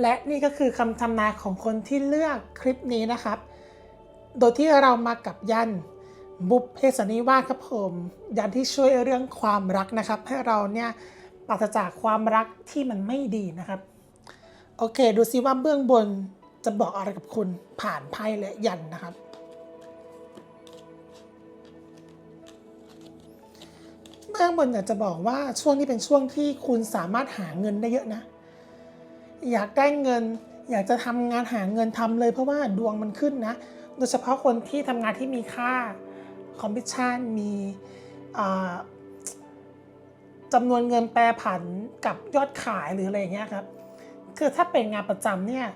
และนี่ก็คือคำทำนายของคนที่เลือกคลิปนี้นะครับ โดยที่เรามากับยันบุพเพสนนิวาสครับผมยันที่ช่วยเรื่องความรักนะครับ ให้เราเนี่ยปราศจากความรักที่มันไม่ดีนะครับ โอเค ดูซิว่าเบื้องบนจะบอกอะไรกับคุณผ่านไพ่และยันนะครับ เบื้องบนอยากจะบอกว่าช่วงนี้เป็นช่วงที่คุณสามารถหาเงินได้เยอะนะ อยากได้เงิน อยากจะทำงานหาเงินทำเลยเพราะว่าดวงมันขึ้นนะ โดยเฉพาะคนที่ทำงานที่มีค่าคอมมิชชั่นมีอ่าจำนวนเงินแปรผันกับยอดขายหรืออะไรอย่างเงี้ยครับคือถ้าเป็นงานประจำเนี่ย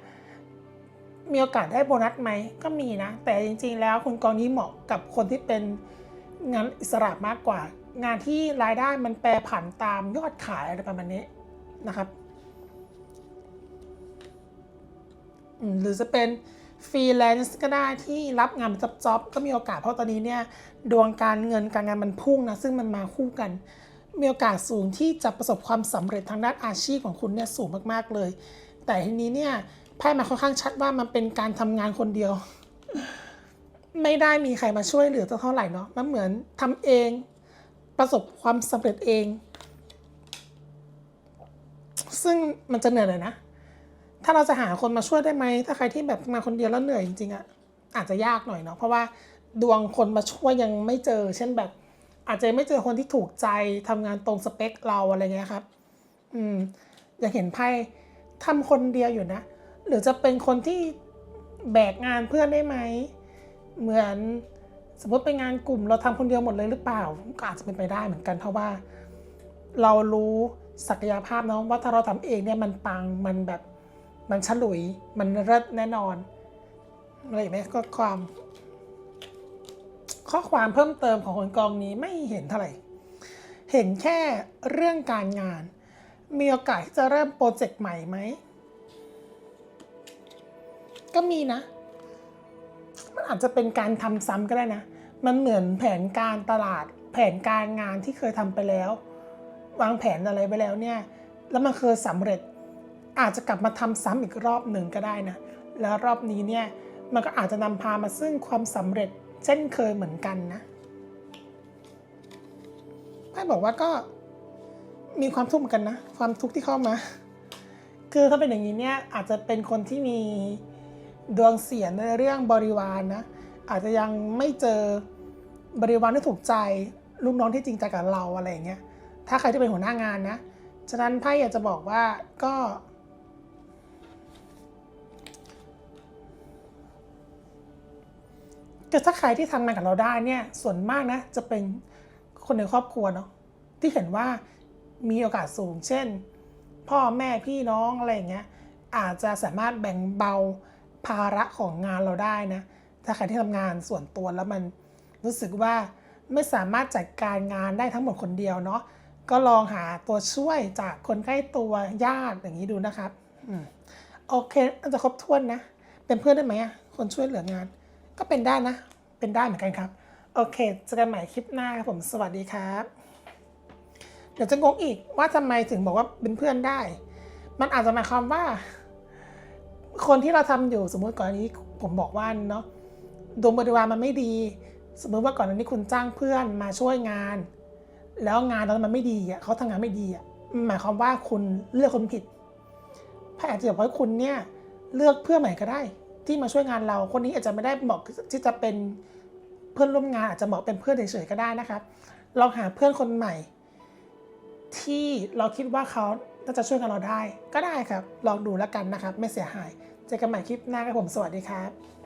มีโอกาสได้โบนัสไหมก็มีนะ แต่จริงๆแล้วคุณกองนี้เหมาะกับคนที่เป็นงานอิสระมากกว่า งานที่รายได้มันแปรผันตามยอดขายอะไรประมาณนี้นะครับ หรือจะเป็นฟรีแลนซ์ก็ได้ที่รับงานเป็นจ็อบๆก็มีโอกาสเพราะตอนนี้เนี่ยดวงการเงินการงานมันพุ่งนะซึ่งมันมาคู่กัน มีโอกาสสูงที่จะประสบความสำเร็จทางด้านอาชีพของคุณเนี่ยสูงมากๆเลย แต่ทีนี้เนี่ยไพ่มาค่อนข้างชัดว่ามันเป็นการทำงานคนเดียว ไม่ได้มีใครมาช่วยเหลือเท่าไหร่เนาะมันเหมือนทำเองประสบความสำเร็จเอง ซึ่งมันจะเหนื่อยเลยนะ ถ้าเราจะหาคนมาช่วยได้ไหม ถ้าใครที่แบบมาคนเดียวแล้วเหนื่อยจริงๆอะอาจจะยากหน่อยเนาะเพราะว่าดวงคนมาช่วยยังไม่เจอ เช่นแบบ อาจจะไม่เจอคนที่ถูกใจทำงานตรงสเปคเราอะไรเงี้ยครับ อืมอยากเห็นไพ่ทำคนเดียวอยู่นะ หรือจะเป็นคนที่แบกงานเพื่อนได้ไหม เหมือนสมมติเป็นงานกลุ่มเราทำคนเดียวหมดเลยหรือเปล่าก็อาจจะเป็นไปได้เหมือนกันเพราะว่า เรารู้ศักยภาพเนาะว่าถ้าเราทำเองเนี่ยมันปังมันแบบ มันฉลุย มันเลิศแน่นอน อะไรไหมก็ความ ข้อความเพิ่มเติมของคนกองนี้ไม่เห็นเท่าไหร่ เห็นแค่เรื่องการงาน มีโอกาสที่จะเริ่มโปรเจกต์ใหม่ไหม ก็มีนะ มันอาจจะเป็นการทำซ้ำก็ได้นะ มันเหมือนแผนการตลาด แผนการงานที่เคยทำไปแล้ว วางแผนอะไรไปแล้วเนี่ย แล้วมันเคยสำเร็จ อาจจะกลับมาทำซ้ำอีกรอบหนึ่งก็ได้นะ แล้วรอบนี้เนี่ยมันก็อาจจะนำพามาซึ่งความสำเร็จเช่นเคยเหมือนกันนะไพ่บอกว่าก็มีความทุกข์เหมือนกันนะ ความทุกข์ที่เข้ามา คือถ้าเป็นอย่างนี้เนี่ยอาจจะเป็นคนที่มีดวงเสียในเรื่องบริวารนนะอาจจะยังไม่เจอบริวารที่ถูกใจลูกน้องที่จริงใจกับเราอะไรอย่างเงี้ยถ้าใครที่เป็นหัวหน้างานนะ ฉะนั้นไพ่อยากจะบอกว่าก็ แต่ถ้าใครที่ทำงานกับเราได้เนี่ยส่วนมากนะจะเป็นคนในครอบครัวเนาะที่เห็นว่ามีโอกาสสูง เช่น พ่อแม่พี่น้องอะไรอย่างเงี้ยอาจจะสามารถแบ่งเบาภาระของงานเราได้นะถ้าใครที่ทำงานส่วนตัวแล้วมันรู้สึกว่าไม่สามารถจัดการงานได้ทั้งหมดคนเดียวเนาะก็ลองหาตัวช่วยจากคนใกล้ตัวญาติอย่างนี้ดูนะครับอโอเคอาจจะครบถ้วนนะ เป็นเพื่อนได้ไหมคนช่วยเหลืองาน ก็เป็นได้นะ เป็นได้เหมือนกันครับ โอเคเจอกันใหม่คลิปหน้าครับผมสวัสดีครับ เดี๋ยวจะงงอีกว่าทำไมถึงบอกว่าเป็นเพื่อนได้ มันอาจจะหมายความว่า คนที่เราทำอยู่สมมติก่อนนี้ผมบอกว่าเนาะดวงบริวารมันไม่ดี สมมติว่าก่อนอันนี้คุณจ้างเพื่อนมาช่วยงาน แล้วงานตอนนั้นมันไม่ดีอะเขาทำงานไม่ดีอะหมายความว่าคุณเลือกคนผิดไพ่อาจจะบอกว่าคุณเนี่ยเลือกเพื่อนใหม่ก็ได้ ที่มาช่วยงานเรา คนนี้อาจจะไม่ได้เหมาะที่จะเป็นเพื่อนร่วมงานอาจจะเหมาะเป็นเพื่อนเฉยๆก็ได้นะครับลองหาเพื่อนคนใหม่ ที่เราคิดว่าเขาน่าจะช่วยกันเราได้ ก็ได้ครับ ลองดูแล้วกันนะครับ ไม่เสียหายเจอกันใหม่คลิปหน้าครับผมสวัสดีครับ